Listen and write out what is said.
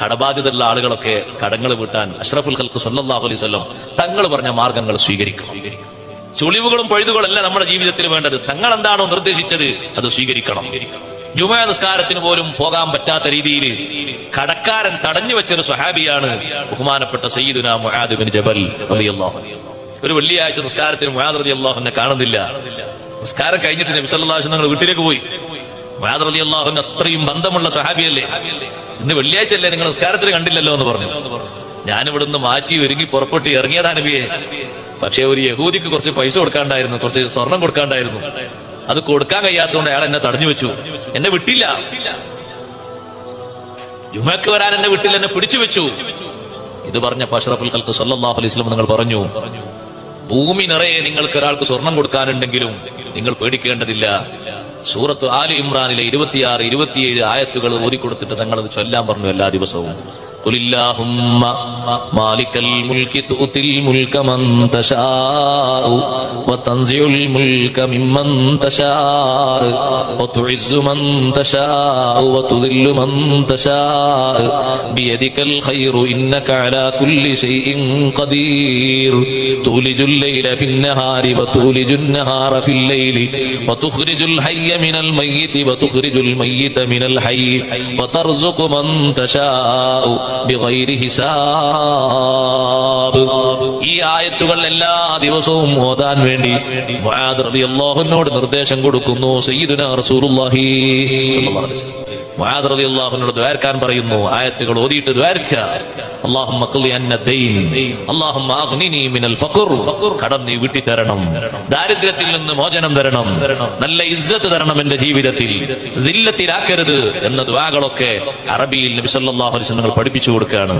കടബാധ്യതയുള്ള ആളുകളൊക്കെ കടങ്ങൾ വീട്ടാൻ അഷ്റഫുൽ ഖൽക്ക് സല്ലല്ലാഹു അലൈഹി വസല്ലം തങ്ങൾ പറഞ്ഞ മാർഗങ്ങൾ സ്വീകരിക്കും. ചുളിവുകളും പൊഴുതുകളും അല്ല നമ്മുടെ ജീവിതത്തിൽ വേണ്ടത്. തങ്ങൾ എന്താണോ നിർദ്ദേശിച്ചത് അത് സ്വീകരിക്കണം. ജുമാ നിസ്കാരത്തിന് പോലും പോകാൻ പറ്റാത്ത രീതിയിൽ കടക്കാരൻ തടഞ്ഞു വെച്ചൊരു സ്വഹാബിയാണ് ബഹുമാനപ്പെട്ട സയ്യിദുന മുആദ് ബിൻ ജബൽ റളിയല്ലാഹു. ഒരു വെള്ളിയാഴ്ച നിസ്കാരത്തിന് മുആദ് റളിയല്ലാഹു അൻഹു കാണുന്നില്ല. നിസ്കാരം കഴിഞ്ഞിട്ട് നബി സല്ലല്ലാഹു അലൈഹി വസല്ലം വീട്ടിലേക്ക് പോയി. അൻഹു അത്രയും ബന്ധമുള്ള സഹാബിയല്ലേ ഇന്ന് വെള്ളിയാഴ്ച അല്ലേ നിങ്ങൾ നിസ്കാരത്തിന് കണ്ടില്ലല്ലോ എന്ന് പറഞ്ഞു. ഞാൻ ഇവിടുന്ന് മാറ്റി ഒരുങ്ങി പുറപ്പെട്ട് ഇറങ്ങിയതാ നബിയെ. പക്ഷെ ഒരു യഹൂദിക്ക് കുറച്ച് പൈസ കൊടുക്കാണ്ടായിരുന്നു കുറച്ച് സ്വർണം കൊടുക്കാണ്ടായിരുന്നു. അത് കൊടുക്കാൻ കഴിയാത്തതുകൊണ്ട് അയാൾ എന്നെ തടഞ്ഞു വെച്ചു. എന്നെ വിട്ടില്ല. ജുമക്ക് വരാൻ എന്നെ വിട്ടില്ല എന്നെ പിടിച്ചു വെച്ചു. ഇത് പറഞ്ഞ അഷ്റഫുൽ ഖൽക്ക് സല്ലല്ലാഹു അലൈഹി നിങ്ങൾ പറഞ്ഞു ഭൂമി നിറയെ നിങ്ങൾക്ക് ഒരാൾക്ക് സ്വർണം കൊടുക്കാനുണ്ടെങ്കിലും നിങ്ങൾ പേടിക്കേണ്ടതില്ല. സൂറത്ത് ആലി ഇമ്രാനിലെ ഇരുപത്തിയാറ് ഇരുപത്തിയേഴ് ആയത്തുകൾ ഓതിക്കൊടുത്തിട്ട് തങ്ങളത് ചൊല്ലാൻ പറഞ്ഞു എല്ലാ ദിവസവും. قل اللهم مالك الملك تؤتي الملك من تشاء وتنزع الملك ممن تشاء وتعز من تشاء وتذل من تشاء بيدك الخير إنك على كل شيء قدير تولج الليل في النهار وتولج النهار في الليل وتخرج الحي من الميت وتخرج الميت من الحي وترزق من تشاء ഹിസാബ്. ഈ ആയത്തുകൾ എല്ലാ ദിവസവും ഓതാൻ വേണ്ടി മുആദ് റളിയല്ലാഹുവിനോട് നിർദ്ദേശം കൊടുക്കുന്നു. സയ്യിദുന റസൂലുള്ളാഹി സ്വല്ലല്ലാഹു അലൈഹി വസല്ലം. മുആദ് അള്ളാഹുനോട് ദ്വാരക്കാൻ പറയുന്നു ആയത്തുകൾ ഓതിയിട്ട് ദ്വാരക്കുക അള്ളാഹുമ്മ കടം നീ തരണം ദാരിദ്ര്യത്തിൽ നിന്ന് മോചനം തരണം. നല്ല ഇജ്ജത്ത് തരണം എന്റെ ജീവിതത്തിൽ. ദില്ലത്തിലാക്കരുത് എന്ന ദ്വാകളൊക്കെ അറബിയിൽ നബിസല്ലാഹു അലിസ് പഠിപ്പിച്ചു കൊടുക്കുകയാണ്.